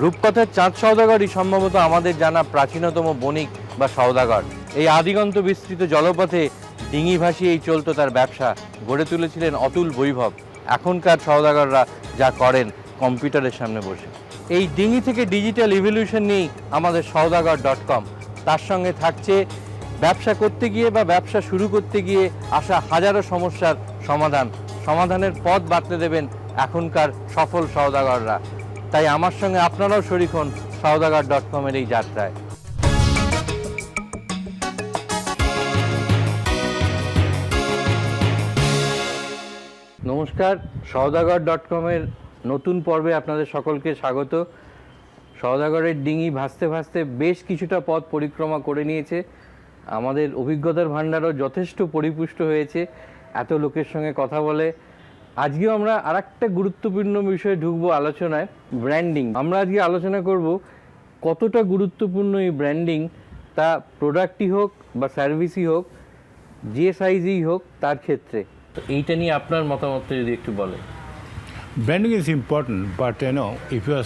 রূপকথার চাঁদ সওদাগরই সম্ভবত আমাদের জানা প্রাচীনতম বণিক বা সওদাগর। এই আদিগন্ত বিস্তৃত জলপথে ডিঙি ভাসিয়েই চলতো তার ব্যবসা, গড়ে তুলেছিলেন অতুল বৈভব। এখনকার সওদাগররা যা করেন কম্পিউটারের সামনে বসে। এই ডিঙি থেকে ডিজিটাল ইভলিউশন নিয়েই আমাদের সওদাগর ডট কম তার সঙ্গে থাকছে ব্যবসা করতে গিয়ে বা ব্যবসা শুরু করতে গিয়ে আসা হাজারো সমস্যার সমাধান। সমাধানের পথ বাতলে দেবেন এখনকার সফল সওদাগররা। তাই আমার সঙ্গে আপনারাও শরিক হন সওদাগর ডট কমের এই যাত্রায়। নমস্কার, সওদাগর ডট কমের নতুন পর্বে আপনাদের সকলকে স্বাগত। সওদাগরের ডিঙি ভাসতে ভাসতে বেশ কিছুটা পথ পরিক্রমা করে নিয়েছে। আমাদের অভিজ্ঞতার ভাণ্ডারও যথেষ্ট পরিপুষ্ট হয়েছে। এত লোকের সঙ্গে কথা বলে আজকে আমরা আর গুরুত্বপূর্ণ বিষয়ে ঢুকবো আলোচনায় ব্র্যান্ডিং আমরা আজকে আলোচনা করব কতটা গুরুত্বপূর্ণ এই ব্র্যান্ডিং তা প্রোডাক্টই হোক বা সার্ভিসই হোক, যে সাইজেই হোক, তার ক্ষেত্রে। তো এইটা নিয়ে আপনার মতামত যদি একটু বলে branding is important but YONO if you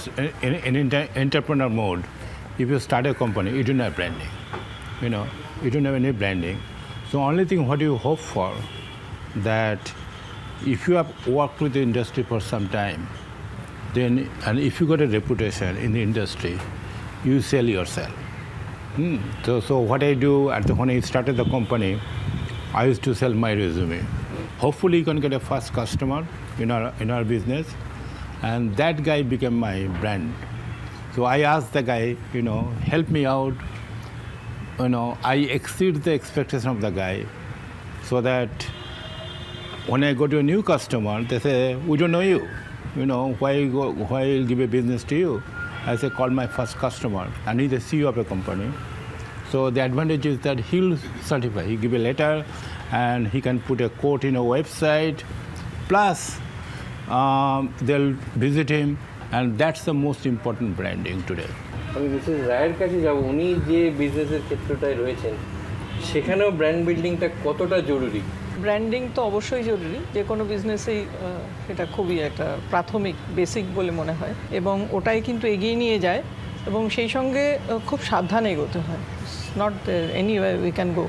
entrepreneur mode if you start a company it dot have branding YONO you dot have any branding so only thing what you hope for that if you have worked with the industry for some time, then and if you got a reputation in the industry, you sell yourself. Hmm. So, so what I do at the when I started the company, I used to sell my resume. Hopefully, you can get a first customer in our in our business, and that guy became my brand. So I asked the guy, you know, help me out. You know, I exceed the expectation of the guy, so that when I go to a new customer, they say, we don't know you. You know, why you go, why I'll give a business to you? I say, call my first customer, and he's the CEO of a company. So the advantage is that he'll certify. He give a letter, and he can put a quote in a website. Plus, um, they'll visit him, and that's the most important branding today. আমি Mrs রায়ের কাছে যাব উনি যে বিজনেসের ক্ষেত্রটায় রয়েছেন সেখানেও brand বিল্ডিংটা কতটা জরুরি ব্র্যান্ডিং তো অবশ্যই জরুরি, যে কোনো বিজনেসেই এটা খুবই একটা প্রাথমিক বেসিক বলে মনে হয়। এবং ওটাই কিন্তু এগিয়ে নিয়ে যায় এবং সেই সঙ্গে খুব সাবধানে এগোতে হয়। Not any we can go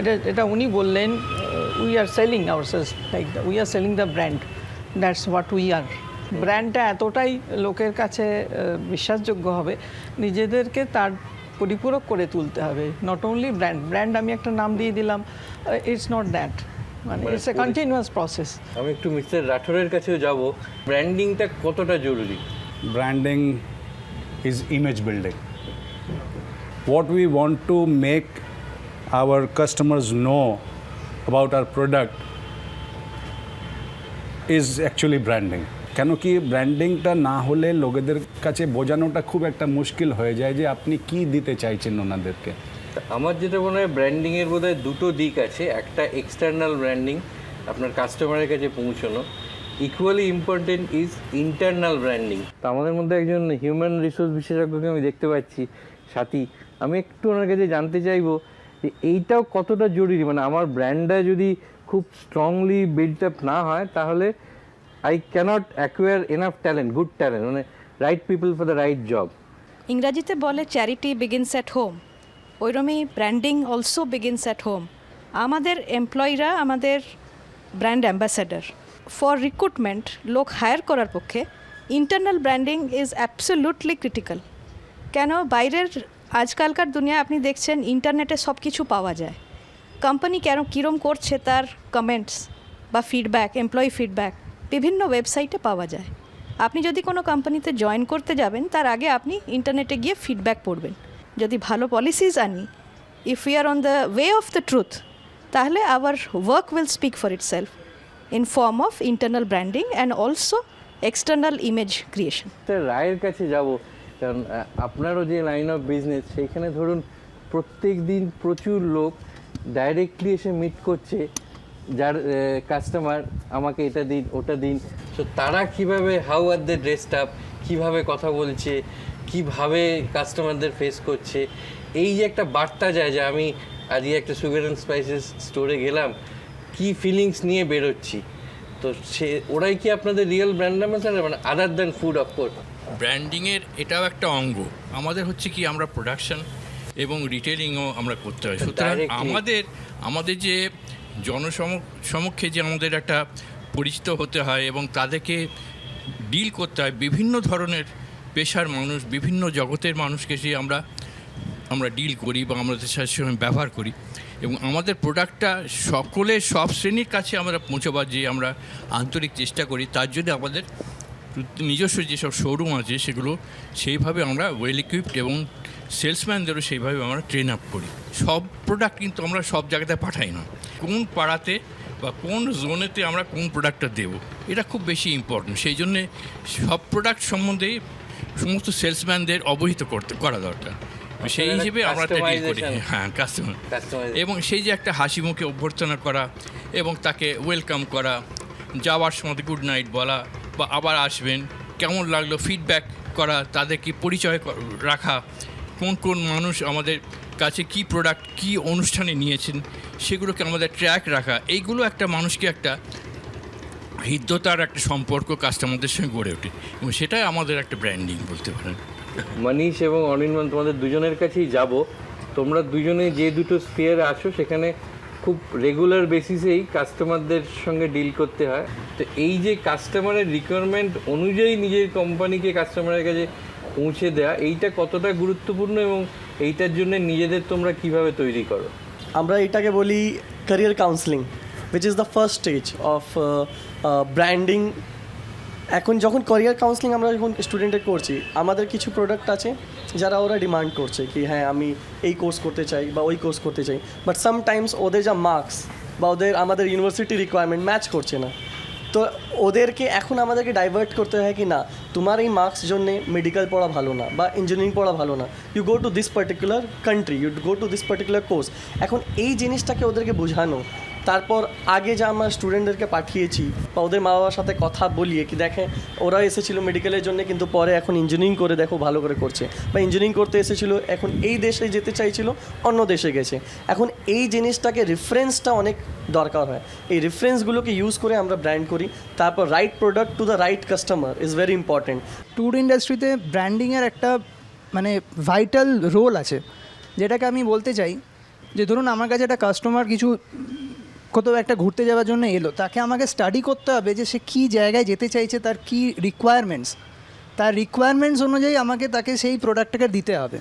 এটা এটা উনি বললেন we are selling our sales like we are selling the brand that's what we are ব্র্যান্ডটা এতটাই লোকের কাছে বিশ্বাসযোগ্য হবে, নিজেদেরকে তার পরিপূরক করে তুলতে হবে। নট অনলি ব্র্যান্ড ব্র্যান্ড আমি একটা নাম দিয়ে দিলাম ইটস নট দ্যাট মানে ইটস এ কন্টিনিউয়াস প্রসেস আমি একটু মিস্টার রাঠোরের কাছেও যাব ব্র্যান্ডিংটা কতটা জরুরি branding is image building. What we want to make our customers know about our product is actually branding. কেন কি ব্র্যান্ডিংটা না হলে লোকেদের কাছে বোঝানোটা খুব একটা মুশকিল হয়ে যায় যে আপনি কি দিতে চাইছেন ওনাদেরকে আমার যেটা মনে হয় ব্র্যান্ডিংয়ের বোধহয় দুটো দিক আছে। একটা এক্সটার্নাল ব্র্যান্ডিং আপনার কাস্টমারের কাছে পৌঁছানো। Equally important is internal branding তা আমাদের মধ্যে একজন হিউম্যান রিসোর্স বিশেষজ্ঞকে আমি দেখতে পাচ্ছি, সাথী। আমি একটু ওনার কাছে জানতে চাইব যে এইটাও কতটা জরুরি? মানে আমার ব্র্যান্ডটা যদি খুব স্ট্রংলি বিল্ড আপ না হয়, তাহলে I can't acquire enough talent good talent মানে right people for the right job ইংরাজিতে বলে charity begins at home ওইরমই branding also begins at home আমাদের এমপ্লয়িরা আমাদের ব্র্যান্ড অ্যাম্বাসেডার ফর রিক্রুটমেন্ট লোক হায়ার করার পক্ষে internal branding is absolutely critical কেন? বাইরের আজকালকার দুনিয়ায় আপনি দেখছেন ইন্টারনেটে সব কিছু পাওয়া যায়। কোম্পানি কেন কীরম করছে তার কমেন্টস বা ফিডব্যাক এমপ্লয়ি ফিডব্যাক বিভিন্ন ওয়েবসাইটে পাওয়া যায়। আপনি যদি কোনো কোম্পানিতে জয়েন করতে যাবেন, তার আগে আপনি ইন্টারনেটে গিয়ে ফিডব্যাক পড়বেন। যদি ভালো পলিসিস আনি if you are on the way of the truth তাহলে our work will speak for itself in form of internal branding and also external image creation রায়ের কাছে যাব, কারণ আপনারও যে লাইন অফ বিজনেস সেইখানে ধরুন প্রত্যেক দিন প্রচুর লোক ডাইরেক্টলি এসে মিট করছে, যার কাস্টমার আমাকে এটা দিন, ওটা দিন। তো তারা কীভাবে how are they dressed up কীভাবে কথা বলছে কীভাবে কাস্টমারদের ফেস করছে এই যে একটা বার্তা যায় যে আমি আজকে একটা সুগার অ্যান্ড স্পাইসেস স্টোরে গেলাম কি ফিলিংস নিয়ে বেরোচ্ছি? তো সে ওরাই কি আপনাদের রিয়েল ব্র্যান্ড অ্যাম্বাসাডার মানে other than food of course ব্র্যান্ডিংয়ের এটাও একটা অঙ্গ। আমাদের হচ্ছে কি আমরা প্রোডাকশন এবং রিটেলিংও আমরা করতে হয়। সুতরাং আমাদের আমাদের যে জনসম সমক্ষে যে আমাদের একটা পরিচিত হতে হয় এবং তাদেরকে ডিল করতে হয় বিভিন্ন ধরনের পেশার মানুষ, বিভিন্ন জগতের মানুষকে সে আমরা আমরা ডিল করি বা আমাদের সাথে সঙ্গে ব্যবহার করি এবং আমাদের প্রোডাক্টটা সকলে সব শ্রেণির কাছে আমরা পৌঁছবার যে আমরা আন্তরিক চেষ্টা করি, তার জন্য আমাদের নিজস্ব যেসব শোরুম আছে সেগুলো সেইভাবে আমরা ওয়েল ইকুইপড এবং সেলসম্যানদেরও সেইভাবে আমরা ট্রেন আপ করি। সব প্রোডাক্ট কিন্তু আমরা সব জায়গাতে পাঠাই না। কোন পাড়াতে বা কোন জোনেতে আমরা কোন প্রোডাক্টটা দেবো, এটা খুব বেশি ইম্পর্টেন্ট সেই জন্যে সব প্রোডাক্ট সম্বন্ধে সমস্ত সেলসম্যানদের অবহিত করতে করা দরকার। সেই হিসেবে আমরা একটা ডিল করি। হ্যাঁ কাস্টমার এবং সেই যে একটা হাসি মুখে অভ্যর্থনা করা এবং তাকে ওয়েলকাম করা যাওয়ার সময় গুড নাইট বলা বা আবার আসবেন কেমন লাগল ফিডব্যাক করা তাদেরকে পরিচয় রাখা কোন কোন মানুষ আমাদের কাছে কি প্রোডাক্ট কি অনুষ্ঠানে নিয়েছেন সেগুলোকে আমাদের ট্র্যাক রাখা এইগুলো একটা মানুষকে একটা হৃদ্যতার একটা সম্পর্ক কাস্টমারদের সঙ্গে গড়ে ওঠে এবং সেটাই আমাদের একটা ব্র্যান্ডিং বলতে পারেন। মানিশ এবং অনির্বাণ তোমাদের দুজনের কাছেই যাব। তোমরা দুজনে যে দুটো স্পেয়ারে আসো সেখানে খুব রেগুলার বেসিসেই কাস্টমারদের সঙ্গে ডিল করতে হয়। তো এই যে কাস্টমারের রিকোয়ারমেন্ট অনুযায়ী নিজের কোম্পানিকে কাস্টমারের কাছে পৌঁছে দেওয়া এইটা কতটা গুরুত্বপূর্ণ এবং এইটার জন্য নিজেদের তোমরা কীভাবে তৈরি করো? আমরা এটাকে বলি career counselling which is the first stage of branding এখন যখন ক্যারিয়ার কাউন্সিলিং আমরা যখন স্টুডেন্টের করছি, আমাদের কিছু প্রোডাক্ট আছে যারা ওরা ডিমান্ড করছে কি হ্যাঁ আমি এই কোর্স করতে চাই বা ওই কোর্স করতে চাই। বাট সামটাইমস ওদের যা মার্কস বা ওদের, আমাদের ইউনিভার্সিটি রিকোয়ারমেন্ট ম্যাচ করছে না। তো ওদেরকে এখন আমাদেরকে ডাইভার্ট করতে হয় কি না, তোমার এই মার্কস জন্যে মেডিকেল পড়া ভালো না বা ইঞ্জিনিয়ারিং পড়া ভালো না। You go to this particular country you go to this particular course এখন এই জিনিসটাকে ওদেরকে বোঝানো তারপর আগে যা আমরা স্টুডেন্টদেরকে পাঠিয়েছি বা ওদের মা বাবার সাথে কথা বলিয়ে কি দেখে ওরা এসেছিল মেডিকেলের জন্য, কিন্তু পরে এখন ইঞ্জিনিয়ারিং করে দেখো ভালো করে করছে। বা ইঞ্জিনিয়ারিং করতে এসেছিল, এখন এই দেশে যেতে চাইছিল, অন্য দেশে গেছে। এখন এই জিনিসটাকে রেফারেন্সটা অনেক দরকার হয়। এই রেফারেন্সগুলোকে ইউজ করে আমরা ব্র্যান্ড করি, তারপর right product to the right customer is very important tour ইন্ডাস্ট্রিতে ব্র্যান্ডিংয়ের একটা মানে ভাইটাল রোল আছে। যেটাকে আমি বলতে চাই, যে ধরুন আমার কাছে একটা কাস্টমার কিছু কোথাও একটা ঘুরতে যাওয়ার জন্য এলো। তাকে আমাকে স্টাডি করতে হবে যে সে কী জায়গায় যেতে চাইছে, তার কী রিকোয়ারমেন্টস তার রিকোয়ারমেন্টস অনুযায়ী আমাকে তাকে সেই প্রোডাক্টটাকে দিতে হবে।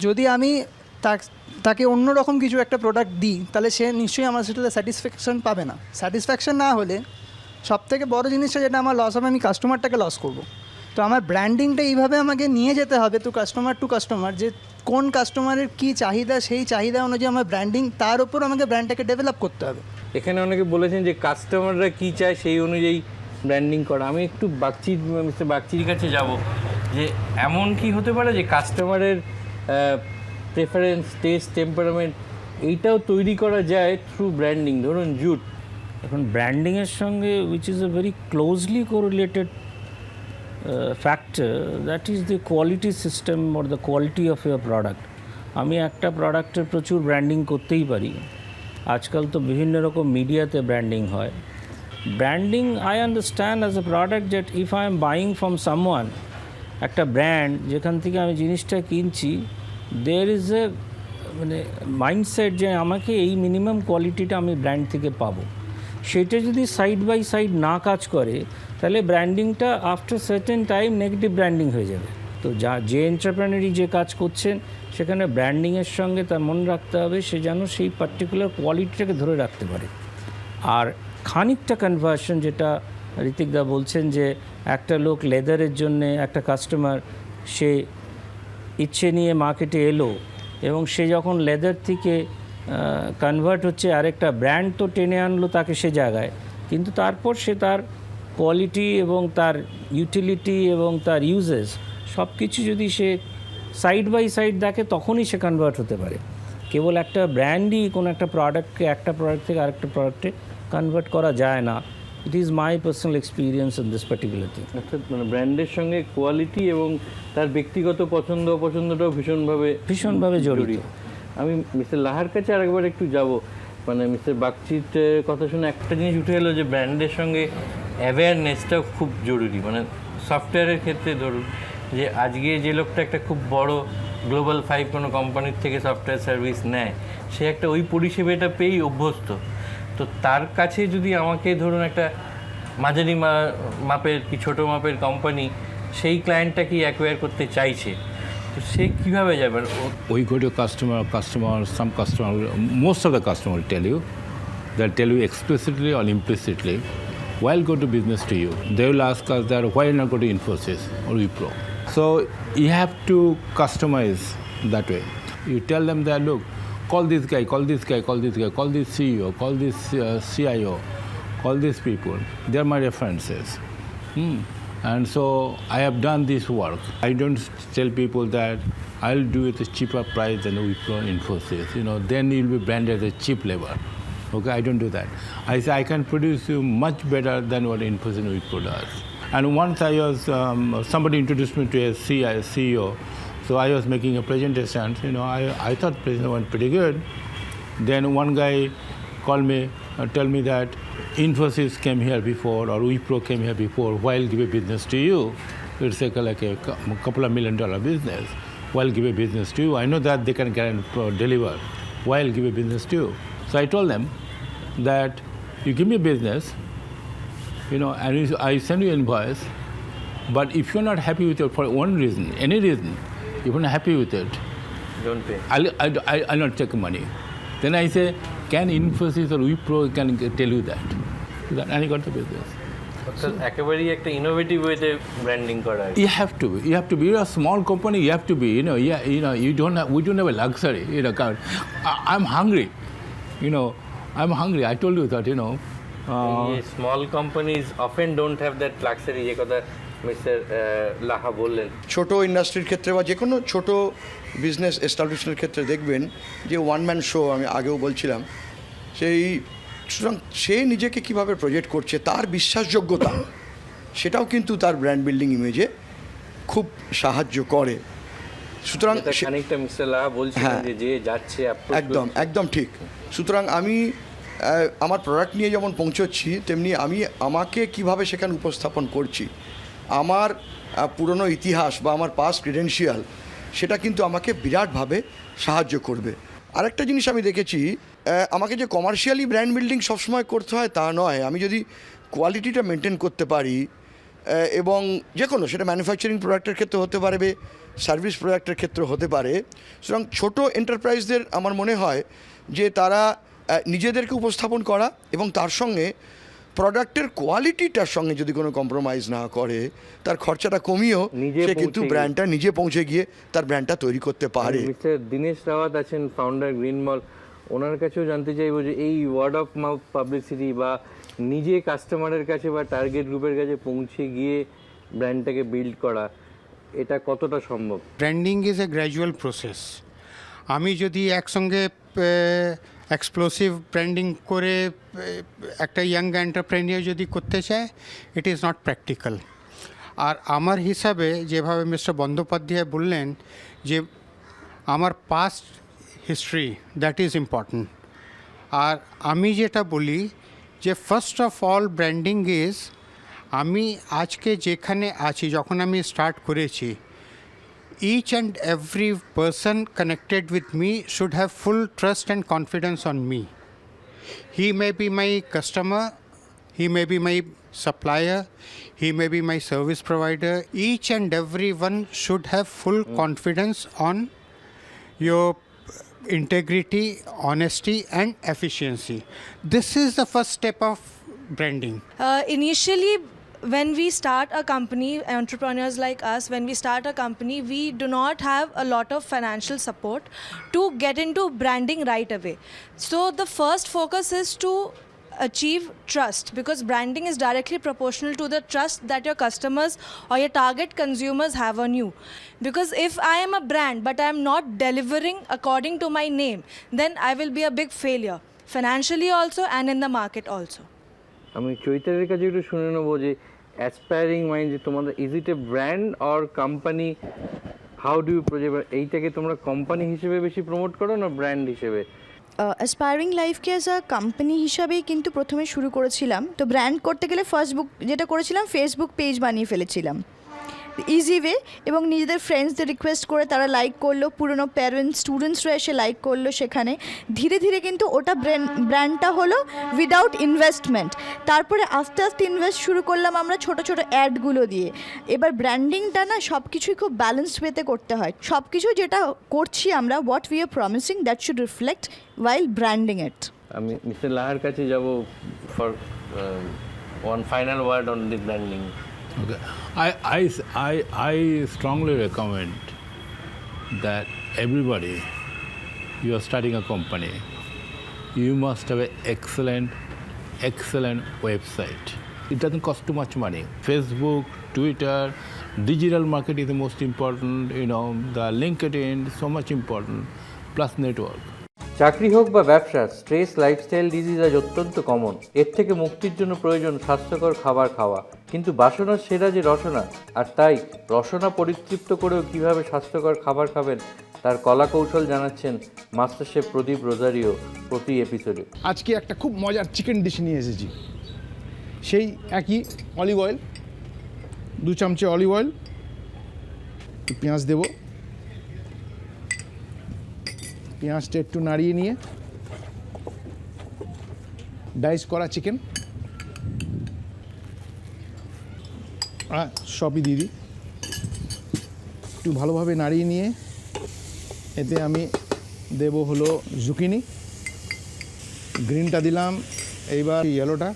যদি আমি তাক- অন্য রকম কিছু একটা প্রোডাক্ট দিই, তাহলে সে নিশ্চয়ই আমার সেটাতে স্যাটিসফ্যাকশন পাবে না। স্যাটিসফ্যাকশন না হলে সব থেকে বড় জিনিসটা যেটা আমার লস হবে, আমি কাস্টমারটাকে লস করব। তো আমার ব্র্যান্ডিংটা এইভাবে আমাকে নিয়ে যেতে হবে তো কাস্টমার টু কাস্টমার যে কোন কাস্টমারের কী চাহিদা সেই চাহিদা অনুযায়ী আমার ব্র্যান্ডিং তার উপর আমাকে ব্র্যান্ডটাকে ডেভেলপ করতে হবে। এখানে অনেকে বলেছেন যে কাস্টমাররা কি চায় সেই অনুযায়ী ব্র্যান্ডিং করা। আমি একটু বাগচি মিস্টার বাগচির কাছে যাব যে এমন কি হতে পারে যে কাস্টমারের প্রেফারেন্স টেস্ট টেম্পারামেন্ট এইটাও তৈরি করা যায় থ্রু ব্র্যান্ডিং ধরুন জুট। এখন ব্র্যান্ডিংয়ের সঙ্গে which is a very closely correlated factor that is the quality system or the quality of your product আমি একটা প্রোডাক্টের প্রচুর ব্র্যান্ডিং করতেই পারি। আজকাল তো বিভিন্ন রকম মিডিয়াতে ব্র্যান্ডিং হয়। Branding I understand as a product that if I am buying from someone একটা ব্র্যান্ড যেখান থেকে আমি জিনিসটা কিনছি দেয়ার ইজ এ মানে মাইন্ডসেট যে আমাকে এই মিনিমাম কোয়ালিটিটা আমি ব্র্যান্ড থেকে পাবো। সেটা যদি সাইড বাই সাইড না কাজ করে তাহলে ব্র্যান্ডিংটা after certain time negative branding হয়ে যাবে। তো যা, যে এন্টারপ্রেনারি যে কাজ করছেন, সেখানে ব্র্যান্ডিংয়ের সঙ্গে তার মনে রাখতে হবে, সে যেন সেই পার্টিকুলার কোয়ালিটিটাকে ধরে রাখতে পারে। আর খানিকটা কনভার্সন যেটা ঋতিকদা বলছেন যে, একটা লোক লেদারের জন্যে একটা কাস্টমার সে ইচ্ছে নিয়ে মার্কেটে এলো এবং সে যখন লেদার থেকে কনভার্ট হচ্ছে, আরেকটা ব্র্যান্ড তো টেনে আনলো তাকে সে জায়গায়। কিন্তু তারপর সে তার কোয়ালিটি এবং তার ইউটিলিটি এবং তার ইউজেস সব কিছু যদি সে সাইড বাই সাইড দেখে তখনই সে কনভার্ট হতে পারে। কেবল একটা ব্র্যান্ডই কোনো একটা প্রোডাক্টকে একটা প্রোডাক্ট থেকে আরেকটা প্রোডাক্টে কনভার্ট করা যায় না। It is my personal experience in this particular thing অর্থাৎ মানে ব্র্যান্ডের সঙ্গে কোয়ালিটি এবং তার ব্যক্তিগত পছন্দ অপছন্দটাও ভীষণভাবে ভীষণভাবে জরুরি আমি মিস্টার লাহার কাছে আরেকবার একটু যাব। মানে মিস্টার বাগচিত কথা শুনে একটা জিনিস উঠে এলো যে ব্র্যান্ডের সঙ্গে অ্যাওয়ারনেসটাও খুব জরুরি। মানে সফটওয়্যারের ক্ষেত্রে ধরুন যে আজকে যে লোকটা একটা খুব বড় গ্লোবাল ফাইভ কোনো কোম্পানির থেকে সফটওয়্যার সার্ভিস নেয় সে একটা ওই পরিষেবাটা পেয়েই অভ্যস্ত। তো তার কাছে যদি আমাকে ধরুন একটা মাঝারি মাপের কি ছোটো মাপের কোম্পানি সেই ক্লায়েন্টটাকেই অ্যাকোয়ার করতে চাইছে তো সে কীভাবে যাবে? ওই ও- customer customer to customer most of the customer the customer will tell you, they'll tell why go to business to you. They will ask us that why not go to Infosys or Wipro. So you have to customize that way. You tell them that look, call this guy, call this guy, call this guy, call this CEO, call this uh, CIO, call these people. They're my references. Hmm. And so I have done this work. I don't tell people that I'll do it at a cheaper price than Wipro Infosys. You know, then you'll be branded as a cheap labor. Okay, I don't do that. I say I can produce you much better than what and Wipro does. And once I was, um, somebody introduced me to a CEO, so I was making a presentation. You know, I, I thought presentation went pretty good. Then one guy called me, uh, tell me that Infosys came here before or Wipro came here before. Why I'll give a business to you? It's like a, like a couple of million dollar business. Why I'll give a business to you? I know that they can guarantee uh, deliver. Why I'll give a business to you? So I told them that you give me a business, you know, and you- I send you invoice. But if you're not happy with it for one reason, any reason, if you're not happy with it, don't pay. I'll, I'll, I'll I'll not take money. Then I say, can Infosys or Wipro can g- tell you that? That- And I got the business. অর্থাৎ একেবারেই একটা innovative ওয়েতে branding করা আর কি। You have to be. You have to be. You're a small company. You have to be. You know. Yeah. You know. You don't. Have, we don't have a luxury. You know. kind of- I, I'm hungry. You know. I'm hungry. I told you that. You know. Uh, small companies often don't have that luxury যে কথা mister Laha বললেন ছোট ইন্ডাস্ট্রির ক্ষেত্রে বা যে কোনো ছোটো বিজনেস এস্টাবলিশমেন্টের ক্ষেত্রে দেখবেন যে ওয়ান ম্যান শো আমি আগেও বলছিলাম সেই সুতরাং সে নিজেকে কীভাবে প্রজেক্ট করছে তার বিশ্বাসযোগ্যতা সেটাও কিন্তু তার ব্র্যান্ড বিল্ডিং ইমেজে খুব সাহায্য করে সুতরাং খানিকটা মিস্টার লাহা বলছিলেন হ্যাঁ। যে যে যাচ্ছে একদম একদম ঠিক। সুতরাং আমি আমার প্রোডাক্ট নিয়ে যেমন পৌঁছচ্ছি তেমনি আমি আমাকে কীভাবে সেখানে উপস্থাপন করছি আমার পুরনো ইতিহাস বা আমার পাস ক্রিডেন্সিয়াল সেটা কিন্তু আমাকে বিরাটভাবে সাহায্য করবে। আরেকটা জিনিস আমি দেখেছি আমাকে যে কমার্শিয়ালি ব্র্যান্ড বিল্ডিং সবসময় করতে হয় তা নয়। আমি যদি কোয়ালিটিটা মেনটেন করতে পারি এবং যে কোনো সেটা ম্যানুফ্যাকচারিং প্রোডাক্টের ক্ষেত্রে হতে পারবে সার্ভিস প্রোডাক্টের ক্ষেত্রে হতে পারে। সুতরাং ছোটো এন্টারপ্রাইজদের আমার মনে হয় যে তারা নিজেদেরকে উপস্থাপন করা এবং তার সঙ্গে প্রোডাক্টের কোয়ালিটিটার সঙ্গে যদি কোনো কম্প্রোমাইজ না করে তার খরচাটা কমিয়েও সে কিন্তু ব্র্যান্ডটা নিজে পৌঁছে গিয়ে তার ব্র্যান্ডটা তৈরি করতে পারে। মিস্টার দীনেশ রাওয়াত আছেন ফাউন্ডার গ্রিন মল ওনার কাছেও জানতে চাইব যে এই ওয়ার্ড অফ মাউথ পাবলিসিটি বা নিজে কাস্টমারের কাছে বা টার্গেট গ্রুপের কাছে পৌঁছে গিয়ে ব্র্যান্ডটাকে বিল্ড করা, এটা কতটা সম্ভব? Branding is a gradual process আমি যদি একসঙ্গে এক্সপ্লোসিভ ব্র্যান্ডিং করে একটা ইয়াং এন্টারপ্রেনিয়ার যদি করতে চায় ইট ইজ নট প্র্যাকটিক্যাল আর আমার হিসাবে যেভাবে মিস্টার বন্দ্যোপাধ্যায় বললেন যে, আমার past history that is important আর আমি যেটা বলি যে first of all branding is আমি আজকে যেখানে আছি যখন আমি স্টার্ট করেছি each and every person connected with me should have full trust and confidence on me. He may be my customer, he may be my supplier, he may be my service provider. Each and every one should have full confidence on your integrity, honesty, and efficiency. This is the first step of branding. Uh, initially, when we start a company, entrepreneurs like us, when we start a company, we do not have a lot of financial support to get into branding right away. So, the first focus is to achieve trust because branding is directly proportional to the trust that your customers or your target consumers have on you because if i am a brand but i am not delivering according to my name then i will be a big failure financially also and in the market also আমি চৈতালির কাছে একটু শুনে নেবো যে aspiring mind যে তোমাদের is it a brand or company how do you project এইটাকে তোমরা কোম্পানি হিসেবে বেশি প্রমোট করো না ব্র্যান্ড হিসেবে অ্যাসপায়ারিং লাইফকে অ্যাজ আ কোম্পানি হিসাবেই কিন্তু প্রথমে শুরু করেছিলাম। তো ব্র্যান্ড করতে গেলে ফার্স্ট বুক যেটা করেছিলাম ফেসবুক পেজ বানিয়ে ফেলেছিলাম। ইজি ওয়ে এবং নিজেদের ফ্রেন্ডসদের রিকোয়েস্ট করে তারা লাইক করল, পুরনো প্যারেন্টস স্টুডেন্টসরা এসে লাইক করল সেখানে। ধীরে ধীরে কিন্তু ওটা ব্র্যান্ডটা হলো উইদাউট ইনভেস্টমেন্ট তারপরে আস্তে আস্তে ইনভেস্ট শুরু করলাম আমরা ছোট ছোট অ্যাডগুলো দিয়ে। এবার ব্র্যান্ডিংটা না সব কিছুই খুব ব্যালেন্সড ওয়েতে করতে হয়। সব কিছু যেটা করছি আমরা what we are promising that should reflect while branding it আমি মিস্টার লাহার কাছে যাব for one final word on the branding Okay. I, I, I, I strongly recommend that everybody, you are starting a company, you must have an excellent, excellent website. It doesn't cost too much money. Facebook, Twitter, digital market is the most important, you know, the LinkedIn, so much important, plus network. চাকরি হোক বা ব্যবসা stress lifestyle disease আজ অত্যন্ত common এর থেকে মুক্তির জন্য প্রয়োজন স্বাস্থ্যকর খাবার খাওয়া। কিন্তু বাসনার সেরা যে রসনা, আর তাই রসনা পরিতৃপ্ত করেও কীভাবে স্বাস্থ্যকর খাবার খাবেন, তার কলা কৌশল জানাচ্ছেন মাস্টার শেফ প্রদীপ রোজারিও প্রতি এপিসোডে আজকে একটা খুব মজার চিকেন ডিশ নিয়ে এসেছি। সেই একই অলিভ অয়েল দু চামচে অলিভ অয়েল পেঁয়াজ দেব। পেঁয়াজটা একটু নাড়িয়ে নিয়ে, ডাইস করা চিকেন। আর সবই দিদি একটু ভালোভাবে নাড়িয়ে নিয়ে, এতে আমি দেব হলো জুকিনি। গ্রিনটা দিলাম, এইবার ইয়েলোটা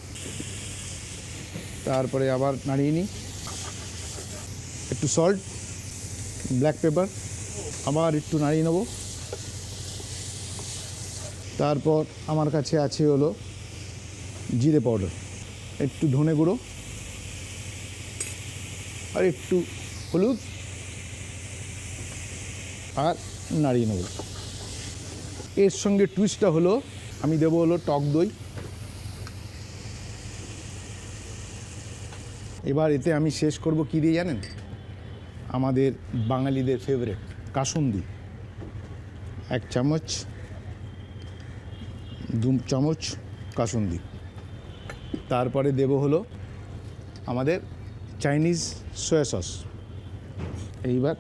তারপরে আবার নাড়িয়ে নিই। একটু সল্ট ব্ল্যাক পেপার আবার একটু নাড়িয়ে নেব। তারপর আমার কাছে আছে হলো জিরে পাউডার। একটু ধনে গুঁড়ো। আর একটু হলুদ। আর নাড়িয়ে নেব। এর সঙ্গে টুইস্টটা হলো, আমি দেবো হলো টক দই। এবার এতে আমি শেষ করব কী দিয়ে জানেন? আমাদের বাঙালিদের ফেভারেট কাসুন্দি। এক চামচ দু চামচ কাসুন্দি। তারপরে দেব হলো আমাদের চাইনিজ সয়া সস। এইবার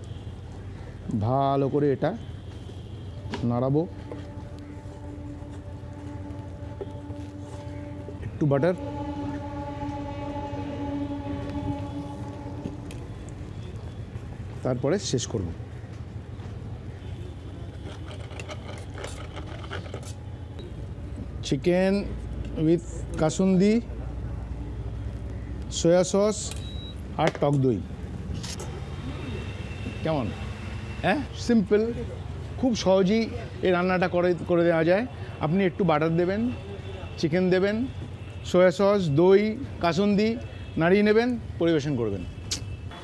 ভালো করে এটা নাড়াবো। একটু বাটার। তারপরে শেষ করব। Chicken with kasundi, soya sauce আর টক দই। কেমন? হ্যাঁ? সিম্পল। খুব সহজেই এই রান্নাটা করে করে দেওয়া যায়। আপনি একটু বাটার দেবেন, চিকেন দেবেন, সয়া সস, দই, কাসুন্দি নাড়িয়ে নেবেন, পরিবেশন করবেন।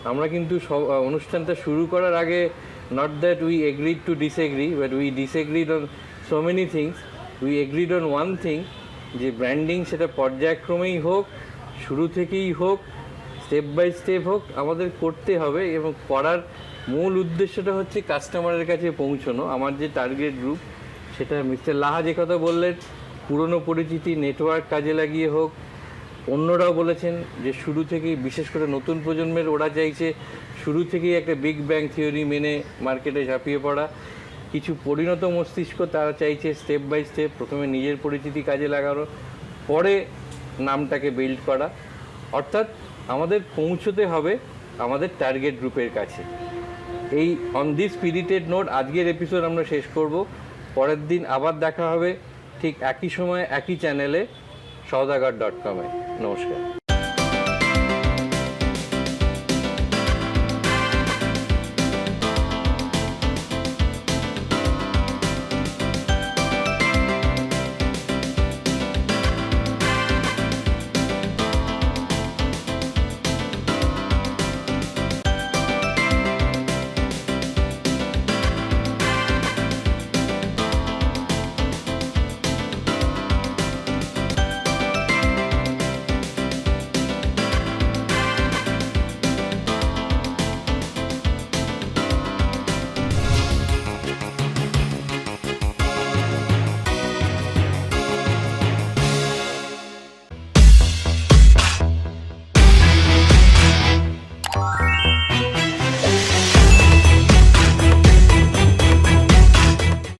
আমরা কিন্তু সব- অনুষ্ঠানটা শুরু করার আগে not that we agreed to disagree but we disagreed on so many things we agreed on one thing যে ব্র্যান্ডিং সেটা পর্যায়ক্রমেই হোক, শুরু থেকেই হোক স্টেপ বাই স্টেপ হোক, আমাদের করতে হবে এবং করার মূল উদ্দেশ্যটা হচ্ছে কাস্টমারের কাছে পৌঁছানো। আমার যে টার্গেট গ্রুপ সেটা মিস্টার লাহা যে কথা বললেন, পুরনো পরিচিতি নেটওয়ার্ক কাজে লাগিয়ে হোক। অন্যরাও বলেছেন যে শুরু থেকেই, বিশেষ করে নতুন প্রজন্মের, ওরা চাইছে শুরু থেকেই একটা বিগ ব্যাং থিওরি মেনে মার্কেটে ঝাঁপিয়ে পড়া। কিছু পরিণত মস্তিষ্ক তারা চাইছে স্টেপ বাই স্টেপ প্রথমে নিজের পরিচিতি কাজে লাগানো, পরে নামটাকে বিল্ড করা। অর্থাৎ আমাদের পৌঁছতে হবে আমাদের টার্গেট গ্রুপের কাছে। এই অন দিস স্পিরিটেড নোট আজকের এপিসোড আমরা শেষ করব। পরের দিন আবার দেখা হবে ঠিক একই সময়, একই চ্যানেলে সৌদাগর ডট কমে নমস্কার।